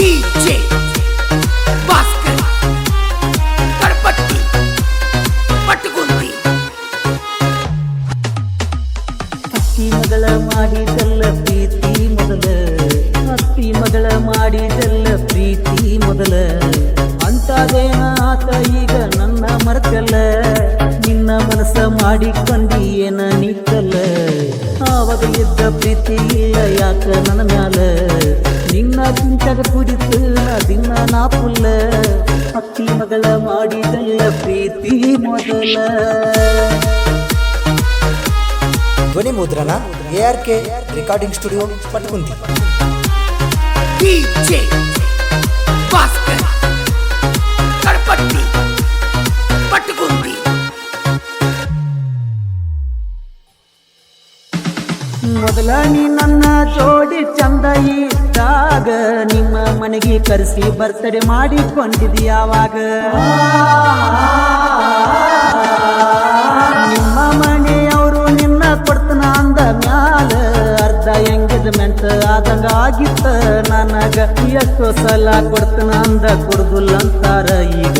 DJ Bhaskar கடப்பட்டி பட்டுக்குந்தி அத்தி மகள மாடி செல்ல பிரீத்தி முதல அத்தி மಗಳ ಮಾಡಿದೆಲ್ಲ ಪ್ರೀತಿ ಮೊದಲ ಅಂತಾದೇನ ಆತ ಈಗ ನನ್ನ ಮರೆತಲ್ಲ ನಿನ್ನ ಮನಸ್ಸ ಮಾಡಿಕೊಂಡಿಯೇನ ನಿತ್ತಲ್ಲ ಆವಾಗ ಇದ್ದ ಪ್ರೀತಿ ಇಲ್ಲ ಯಾಕ ನನ್ನ ಮ್ಯಾಲ ನಿನ್ನ ಕುಂತಾಗ ಕುರಿತು ದಿನ ನಾ ಪುಲ್ಲ. ಅಕ್ಕಿ ಮಗಳ ಮಾಡಿದಲ್ಲ ಪ್ರೀತಿ ಮೊದಲ. ಧ್ವನಿ ಮುದ್ರಣ A R K recording studio Patkunti DJ Bhaskar Kadapatti Pattagundi ಮೊದಲ ನೀ ನನ್ನ ಜೋಡಿ ಚಂದ ಇದ್ದಾಗ ನಿಮ್ಮ ಮನೆಗೆ ಕರೆಸಿ ಬರ್ತಡೆ ಮಾಡಿಕೊಂಡಿದ್ದಿ ಯಾವಾಗ ನಿಮ್ಮ ಮನೆಯವರು ನಿನ್ನ ಕೊಡ್ತನ ಅಂದ ಮ್ಯಾಲ ಅರ್ಧ ಎಂಗೇಜ್ಮೆಂಟ್ ಆದಂಗ ಆಗಿತ್ತ. ನನಗ ಎಷ್ಟೋ ಸಲ ಕೊಡ್ತನ ಅಂದ ಕೊಡುದಿಲ್ಲ ಅಂತಾರ ಈಗ.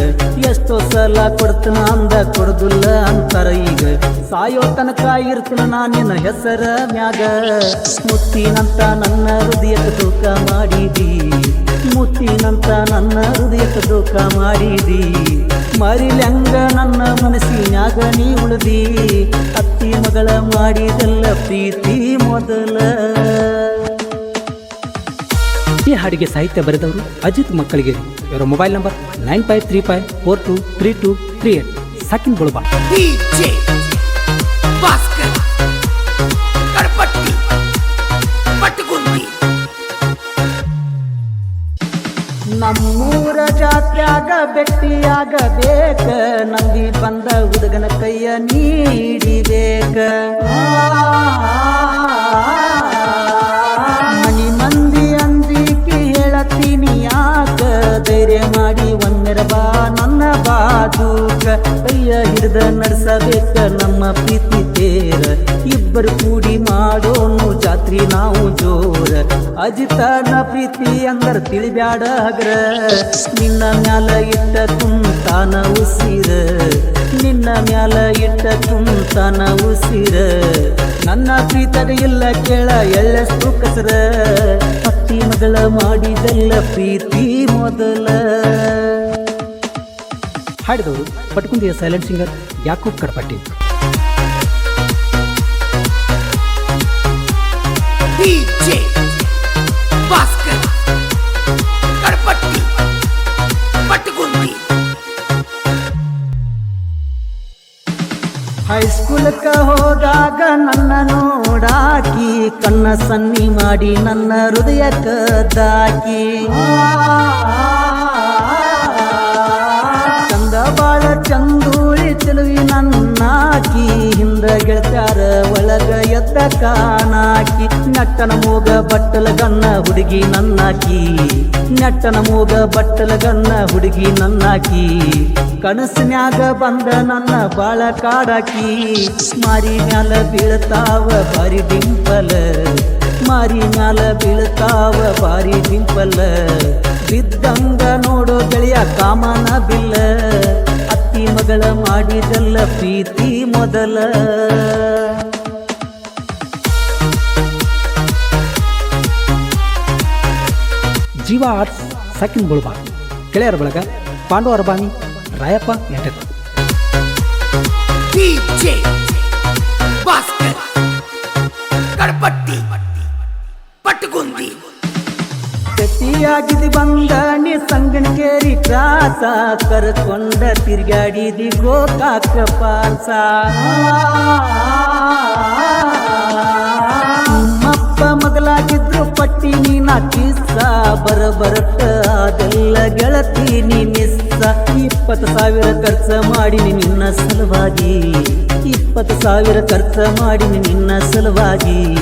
ಎಷ್ಟೋ ಸಲ ಕೊಡ್ತನ ಅಂದ ಕೊಡುದಿಲ್ಲ ಅಂತಾರ ಈಗ. ಸಾಯೋ ತನಕ ಇರ್ತೀನ ನಾ ನಿನ್ನ ಹೆಸರ ಮ್ಯಾಗ. ಮುತ್ತಿನಂತ ನನ್ನ ಹೃದಯಕ್ಕೆ ತೂಕ ಮಾಡಿದಿ. ಮುತ್ತಿನಂತ ನನ್ನ ಹೃದಯಕ್ಕೆ ತೂಕ ಮಾಡಿದಿ. ಮರಿಲಂಗ ನನ್ನ ಮನಸ್ಸಿನಾಗ ನೀ ಉಳಿದಿ. ಅತ್ತಿ ಮಗಳ ಮಾಡಿದಲ್ಲ ಪ್ರೀತಿ ಮೊದಲ. ಈ ಹಾಡಿಗೆ ಸಾಹಿತ್ಯ ಬರೆದವರು ಅಜಿತ್ ಮಕ್ಕಳಿಗೆ. ಇವರ mobile number nine five three five four two three two three eight. ಸಾಕಿನ್ ಭೇಟಿಯಾಗಬೇಕ ನಂಬಿ ಬಂದ ಹುಡುಗನ ಕೈಯ ನೀಡಿಬೇಕ. ಮನಿ ಮಂದಿ ಅಂದಿಕೆ ಹೇಳತ್ತೀನಿ ಯಾಕ? ಧೈರ್ಯ ಮಾಡಿ ಒಂದರ ಬಾ, ನನ್ನ ಬಾದೂಕ ಕೈಯ ಹಿಡಿದ ನಡೆಸಬೇಕ ನಮ್ಮ ಪ್ರೀತಿ ತೇರ. ಇಬ್ಬರು ಕೂಡಿ ಮಾಡೋನು ಜಾತ್ರಿ ನಾವು ಅಜಿತನ ಪ್ರೀತಿ ಅಂದರ ತಿಳಿಬ್ಯಾಡ ಹಗ್ರ ನಿನ್ನ ಮ್ಯಾಲ ಇಟ್ಟ ಕುಂತಾನ ಉಸಿರ ನಿನ್ನ ಮ್ಯಾಲ ಇಟ್ಟ ಕುಂತಾನ ಉಸಿರ ನನ್ನ ಪ್ರೀತಗ ಇಲ್ಲ ಕೇಳ ಎಳ್ಳಷ್ಟು ಕಸರ ಅತ್ತಿ ಮಗಳ ಮಾಡಿದಲ್ಲ ಪ್ರೀತಿ ಮೊದಲ ಹಾಡಿದವರು ಪಟ್ಕುಂದಿಯ silent singer Yakub Kadapatti DJ ಹೈಸ್ಕೂಲ್ಕ ಹೋದಾಗ ನನ್ನ ನೋಡಾಕಿ, ಕಣ್ಣ ಸನ್ನಿ ಮಾಡಿ ನನ್ನ ಹೃದಯ ದಾಕಿ. ಚಂದ ಬಾಳ ಚಂದೂಳಿ ಚೆಲುವಿ ನನ್ನಾಕಿ, ಹಿಂದ ಗೆಳತ್ಯಾರ ಕಾಣಾಕಿ ನಟ್ಟನ ಮೂಗ ಬಟ್ಟಲ ಗನ್ನ ಹುಡುಗಿ ನನ್ನಾಕಿ. ನಟ್ಟನ ಮೂಗ ಬಟ್ಟಲ ಗನ್ನ ಹುಡುಗಿ ನನ್ನಾಕಿ. ಕನಸಿನ್ಯಾಗ ಬಂದ ನನ್ನ ಬಾಳ ಕಾಡಾಕಿ. ಮಾರಿ ಮ್ಯಾಲ ಬೀಳ್ತಾವ ಬಾರಿ ಡಿಂಪಲ. ಮಾರಿ ಮ್ಯಾಲ ಬೀಳ್ತಾವ ಬಾರಿ ಡಿಂಪಲ. ಬಿದ್ದಂಗ ನೋಡೋ ಗೆಳೆಯ ಕಾಮನ ಬಿಲ್ಲ. ಅತ್ತಿ ಮಗಳ ಮಾಡಿದಲ್ಲ ಪ್ರೀತಿ ಮೊದಲ. ಜೀವ ಆರ್ಟ್ಸ್ ಸಕಿನ್ ಬುಳ್ಬಾ ಗೆಳೆಯರ ಬಳಗ ಪಾಂಡು ಅರ್ಬಾನಿ ರಾಯಪ್ಪ ನೆಟರ್ ಕಡಪಟ್ಟಿ ಪಟ್ಟಗುಂದಿ ಗಟ್ಟಿಯಾಗಿದಿ ಬಂದ ನೀ ಸಂಗನಕೇರಿ ಕ್ರಾಸ ಕರ್ಕೊಂಡ ತಿರ್ಗಾಡಿದಿ ಗೋಕಾಕ ಪಾಸ ನಿಮ್ಮಪ್ಪ ಮಗಲಾಗಿದ್ರು ಸಾವಿರ ಖರ್ಚ ಮಾಡಿನಿ ನಿನ್ನ ಸಲುವಾಗಿ. ಇಪ್ಪತ್ತು ಸಾವಿರ ಖರ್ಚ ಮಾಡಿನಿ ನಿನ್ನ ಸಲುವಾಗಿ.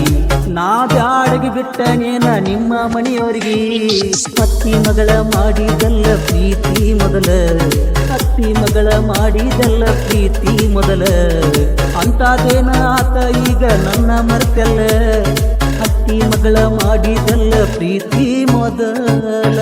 ನಾ ಬ್ಯಾಡಗಿ ಬಿಟ್ಟನೇನ ನಿಮ್ಮ ಮನೆಯವರಿಗೆ. ಅತ್ತಿ ಮಗಳ ಮಾಡಿದಲ್ಲ ಪ್ರೀತಿ ಮೊದಲ. ಅತ್ತಿ ಮಗಳ ಮಾಡಿದಲ್ಲ ಪ್ರೀತಿ ಮೊದಲ. ಅಂತಾದೇನ ಆತ ಈಗ ನನ್ನ ಮರ್ತಲ್ಲ. ಅತ್ತಿ ಮಗಳ ಮಾಡಿದಲ್ಲ ಪ್ರೀತಿ ಮೊದಲ.